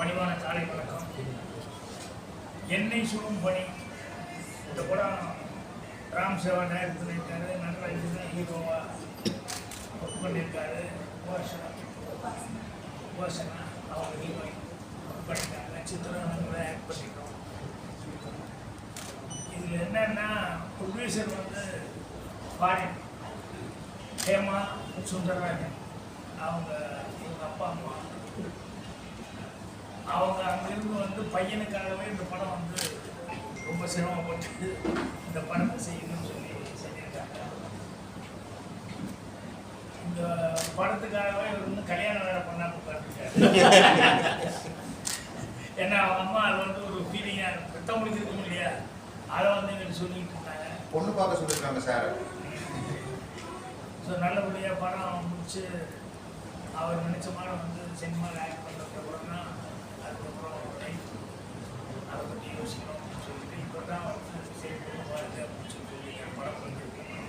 பணிவான காலை வணக்கம் எண்ணெய் சுடும் பணி. இந்த படம் ராம் சேவா டைரக்ட் பண்ணியிருக்காரு. நல்ல இதுதான் ஹீரோவா ஒர்க் பண்ணியிருக்காரு. உபாசனா. உபாசனா அவங்க ஹீரோயின் ஒர்க் பண்ணியிருக்காங்க சித்திரம் நல்லா ஆக்ட் பண்ணிட்டோம். இதில் என்னன்னா ப்ரொடியூசர் வந்து ஃபாரின் ஹேமா சுந்தரராஜன். அவங்க எங்கள் அப்பா அம்மா. அவங்க அங்கிருந்து வந்து பையனுக்காகவே இந்த படம் வந்து ரொம்ப சிரமப்பட்டு இந்த படத்தை செய்யணும்னு சொல்லி செஞ்சிருக்காங்க இந்த படத்துக்காகவே இவர் வந்து கல்யாணம் வேலை பண்ணாம உட்காந்துருக்காரு ஏன்னா அவங்க அம்மா அது வந்து ஒரு ஃபீலிங்காக பெத்தவங்களுக்கு இருக்கும் இல்லையா அதை வந்து எங்களுக்கு சொல்லிட்டு இருந்தாங்க. பொண்ணு பார்க்க சொல்லியிருக்காங்க சார். ஸோ நல்லபடியாக படம் முடிச்சு அவர் நினச்ச மாதிரி வந்து சினிமாவில் ஆக்ட் பண்ணுறதுக்கப்புறம் தான் அதுக்கப்புறம் லைஃப் அதை பற்றி யோசிக்கணும் அப்படின்னு சொல்லிட்டு இப்போ தான் வந்து சரி பொண்ணு அப்படின்னு சொல்லி சொல்லி என் படம் பண்ணிருக்கேன்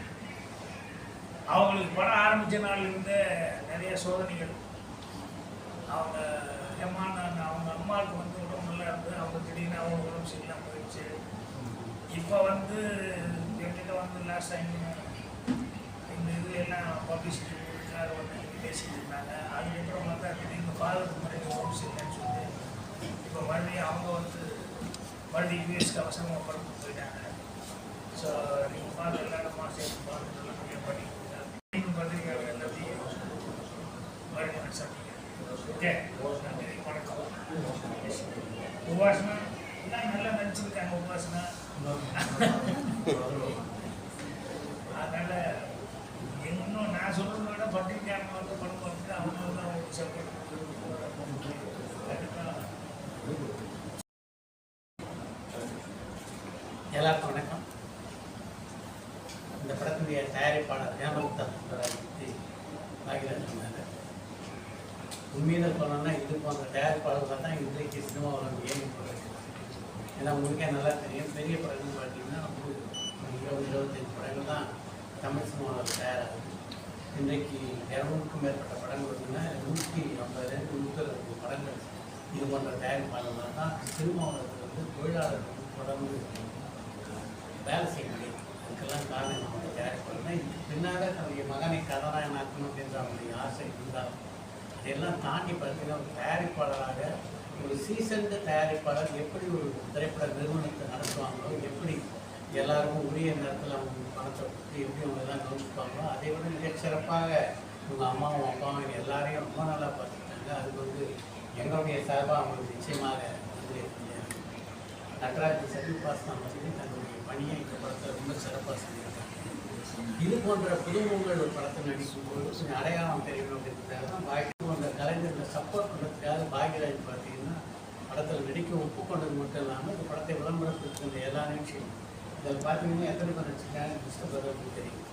அவங்களுக்கு படம் ஆரம்பித்த நாள்லேருந்தே நிறைய சோதனைகள். அவங்க ஏமான அவங்க அம்மாவுக்கு வந்து உடம்பு நல்லா இருந்து அவங்க திடீர்னு அவங்க உடம்பு சரியில்லாம போயிடுச்சு. இப்போ வந்து என்கிட்ட வந்து லாஸ்ட் டைம் இந்த இது எல்லாம் பப்ளிசிட்டி கொடுத்தாரு ஒன்று பேசிட்டு இருந்தாங்க. அதுக்கப்புறம் பார்த்தா திடீர்னு ஃபாதர் முறை உடம்பு மறுபடியும் யூஎஸ்க்கு அவசரமாக படத்துக்கு போயிட்டாங்க ஸோ நீங்கள் பார்த்து எல்லா இடமா சேர்த்து பார்த்து நல்லபடியாக பண்ணி கொடுங்க நீங்கள் பத்திரிக்கையாளர் எல்லாத்தையும் மறுபடியும் சந்திங்க ஓகே நன்றி வணக்கம். உபாசனா எல்லாம் நல்லா நடிச்சிருக்காங்க உபாசனா. அதனால் இன்னும் நான் சொல்கிறத விட பத்திரிக்கையாளர் வந்து படம் பார்த்துட்டு அவங்க வந்து அவங்களுக்கு சப்போர்ட் எல்லாருக்கும் வணக்கம். இந்த படத்துடைய தயாரிப்பாளர் ஹேமந்த் பற்றி பாகிராஜ் சொன்னார் உண்மையில் சொல்லணும்னா இது போன்ற தயாரிப்பாளர்கள் தான் இன்றைக்கு சினிமாவில் ஏறி போகிறது ஏன்னா உங்களுக்கே நல்லா தெரியும். பெரிய படங்கள் பார்த்தீங்கன்னா இருபது இருபத்தஞ்சு படங்கள் தான் தமிழ் சினிமாவில் தயாராகுது. இன்றைக்கு இரநூறுக்கும் மேற்பட்ட படங்கள் பார்த்தீங்கன்னா நூற்றி ஐம்பதுலேருந்து நூற்றி அறுபது படங்கள் இது போன்ற தயாரிப்பாளர்கள் தான் சினிமாவில் வந்து தொழிலாளர்கள் தொடர்ந்து வேலை செய்ய முடியும் அதுக்கெல்லாம் காரணம் அவங்க தயாரிப்பாளர் தான் இதுக்கு தன்னுடைய மகனை கதாநாயகனாக்கணும் அப்படின்ற அவனுடைய ஆசை இருந்தாலும் இதெல்லாம் தாண்டி பார்த்தீங்கன்னா ஒரு தயாரிப்பாளராக ஒரு சீசன்டு தயாரிப்பாளர் எப்படி ஒரு திரைப்பட நிறுவனத்தை நடத்துவாங்களோ எப்படி எல்லாருக்கும் உரிய நேரத்தில் அவங்க பணத்தை கொடுத்து எப்படி அவங்க எல்லாம் கவனிச்சுப்பாங்களோ அதை விட மிகச் சிறப்பாக உங்கள் அம்மாவும் அப்பாவும் எல்லாரையும் ரொம்ப நல்லா பார்த்துக்கிட்டாங்க. அதுக்கு வந்து எங்களுடைய சார்பாக அவங்களுக்கு நிச்சயமாக வந்து நடராஜ் செல்விபாஸ்தான் பற்றி தன்னுடைய பணியை இந்த படத்தில் ரொம்ப சிறப்பாக செஞ்சிருக்காங்க இது போன்ற புதுமுகங்கள் ஒரு படத்தை நடிக்கும் போது கொஞ்சம் அடையாளம் தெரியணும் அப்படின்றதுக்காக தான் பாக்கி அந்த கலைஞர்களை சப்போர்ட் பண்ணுறதுக்காக பாக்யராஜ் பார்த்தீங்கன்னா படத்தில் நடிக்க ஒப்புக்கொண்டது மட்டும் இல்லாமல் இந்த படத்தை விளம்பரப்படுத்துகிற எல்லா நிகழ்ச்சியும் இதில் பார்த்தீங்கன்னா எத்தனை பேர் நடிச்சிருக்காங்க லிஸ்ட்டு அப்படின்னு தெரியும்.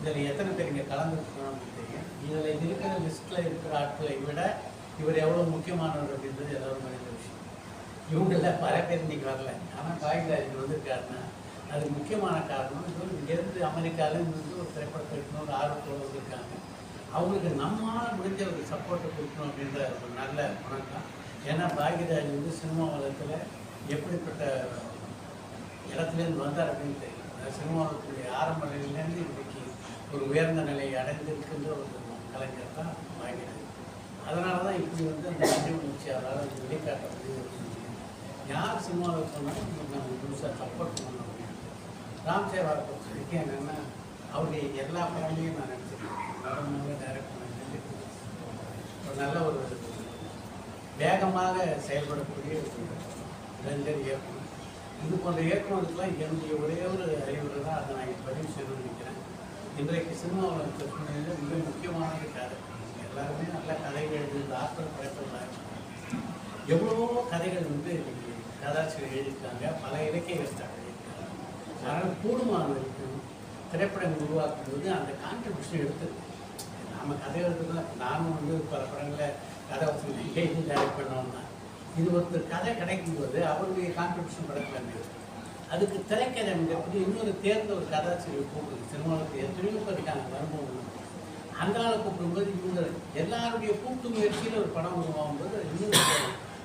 இதில் எத்தனை பேர் இங்கே கலந்துருக்கணும் அப்படின்னு தெரியும். இதில் இருக்கிற லிஸ்ட்டில் இருக்கிற ஆட்களை விட இவர் எவ்வளோ முக்கியமானவர் அப்படின்றது எல்லாரும் மனித விஷயம். இவங்கள பல பேர் இன்னைக்கு வரல. ஆனால் பாகிராஜ் வந்திருக்காருன்னா அது முக்கியமான காரணம். இவர் இங்கேருந்து அமெரிக்காவிலேருந்து வந்து ஒரு திரைப்படத்தை எடுக்கணும் ஒரு ஆர்வத்தோடு வந்திருக்காங்க. அவங்களுக்கு நம்மளால் முடிஞ்ச ஒரு சப்போர்ட்டை கொடுக்கணும் அப்படின்ற ஒரு நல்ல குணம் தான் ஏன்னா பாகிராஜ் வந்து சினிமா உலகத்தில் எப்படிப்பட்ட இடத்துலேருந்து வந்தார் அப்படின்னு தெரியும். அந்த சினிமா ஆரம்ப நிலையிலேருந்து இன்றைக்கு ஒரு உயர்ந்த நிலையை அடைந்திருக்கின்ற ஒரு கலைஞர் தான் பாகிராஜ் அதனால தான் இப்படி வந்து அந்த நன்றி உணர்ச்சியாளர் அது வெளிக்காட்ட முடியும் யார் சினிமாவில் சொன்னாலும் நம்ம முழுசாக சப்போர்ட் பண்ணணும் ராம் சேவாவை பொறுத்த வரைக்கும் என்னென்னா அவருடைய எல்லா படங்களையும் நான் நடிச்சிருக்கேன் படமாக டைரக்ட் பண்ணி ஒரு நல்ல ஒரு வேகமாக செயல்படக்கூடிய ரஞ்சன் இயக்கம் இயக்குனர். இது போன்ற இயக்குனருக்கெல்லாம் என்னுடைய ஒரே ஒரு அறிவுரை தான். அதை நான் பதிவு செய்யணும்னு நினைக்கிறேன். இன்றைக்கு சினிமாவில் இருக்க சூழ்நிலையில் மிக முக்கியமான கதை எல்லாருமே நல்ல கதைகள் எழுதி ஆற்றல் படைத்தவர்களாக எவ்வளவோ கதைகள் வந்து இன்னைக்கு கதாசிரியர் எழுதியிருக்காங்க பல இலக்கிய எழுத்தாளர் எழுதியிருக்காங்க. அதனால் கூடுமான திரைப்படங்கள் உருவாக்கும் போது அந்த கான்ட்ரிபியூஷன் எடுத்து நாம் கதை எழுதுனா நானும் வந்து பல படங்களை கதை வசதி எழுதி டைரக்ட் பண்ணோம்னா இது ஒருத்தர் கதை கிடைக்கும் போது அவருடைய கான்ட்ரிபியூஷன் படத்தில் அதுக்கு திரைக்கதை எப்படி இன்னொரு தேர்ந்த ஒரு கதாசிரியர் கூப்பிடுது. சினிமாவுக்கு எத்தனையோ பேர் இருக்காங்க அனுபவம் அந்த ஆளை கூப்பிடும்போது இவங்க எல்லாருடைய கூட்டு முயற்சியில் ஒரு படம் உருவாகும் போது இன்னும்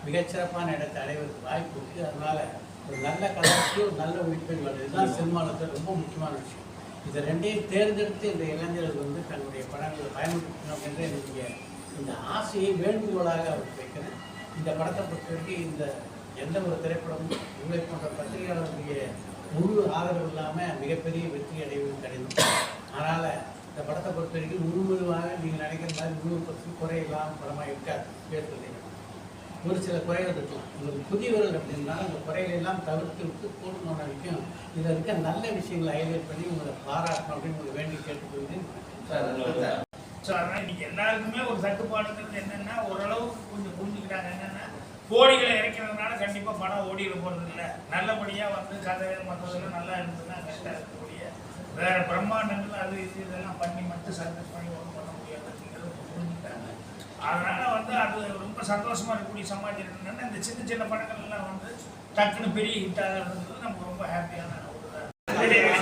மிகச்சிறப்பான இடத்தை அடைவதற்கு வாய்ப்பு இருக்குது அதனால் ஒரு நல்ல கலாச்சி ஒரு நல்ல உயிர்ப்பெண் வருது. இதுதான் சினிமாவில் ரொம்ப முக்கியமான விஷயம். இதை ரெண்டையும் தேர்ந்தெடுத்து இந்த இளைஞர்கள் வந்து தன்னுடைய படங்களை பயன்படுத்தணும் என்று என்னுடைய இந்த ஆசையை வேண்டுகோளாக அவர் வைக்கிறேன் இந்த படத்தை பொறுத்தவரைக்கும் இந்த எந்த ஒரு திரைப்படமும் உங்களை போன்ற பத்திரிகையாளருடைய முழு ஆதரவு இல்லாமல் மிகப்பெரிய வெற்றி அடைவது கடினம். அதனால் இந்த படத்தை பொறுத்த வரைக்கும் முழுமுழுவாக நீங்கள் நினைக்கிற மாதிரி முழு பர்சன்ட் குறை இல்லாமல் படமாக இருக்காது பேசுறது ஒரு சில குறைகள் இருக்கலாம். உங்களுக்கு புதியவர்கள் அப்படின்னா அந்த குறைகளை எல்லாம் தவிர்த்து விட்டு போடணும் வரைக்கும் இதில் இருக்க நல்ல விஷயங்களை ஹைலைட் பண்ணி உங்களை பாராட்டணும் அப்படின்னு உங்களை வேண்டி கேட்டுக்கொள்கிறேன். ஸோ அதனால் இன்னைக்கு எல்லாருக்குமே ஒரு தட்டுப்பாடுங்கிறது என்னென்னா ஓரளவுக்கு கொஞ்சம் புரிஞ்சுக்கிட்டாங்க. என்னென்னா கோடிகளை இறக்கிறதுனால கண்டிப்பாக படம் ஓடிட போகிறது இல்லை. நல்லபடியாக வந்து கதை மற்றதெல்லாம் நல்லா இருந்ததுன்னா கரெக்டாக இருக்கக்கூடிய வேற பிரம்மாண்டங்கள் அது இது இதெல்லாம் பண்ணி மட்டும் சர்வீஸ் பண்ணி ஒன்றும் அதனால வந்து அது ரொம்ப சந்தோஷமா இருக்கக்கூடிய சமாஜம் என்னன்னா இந்த சின்ன சின்ன படங்கள் எல்லாம் வந்து டக்குன்னு பெரிய ஹிட் ஆகிறது நமக்கு ரொம்ப ஹாப்பியான அவங்க தெரியாது.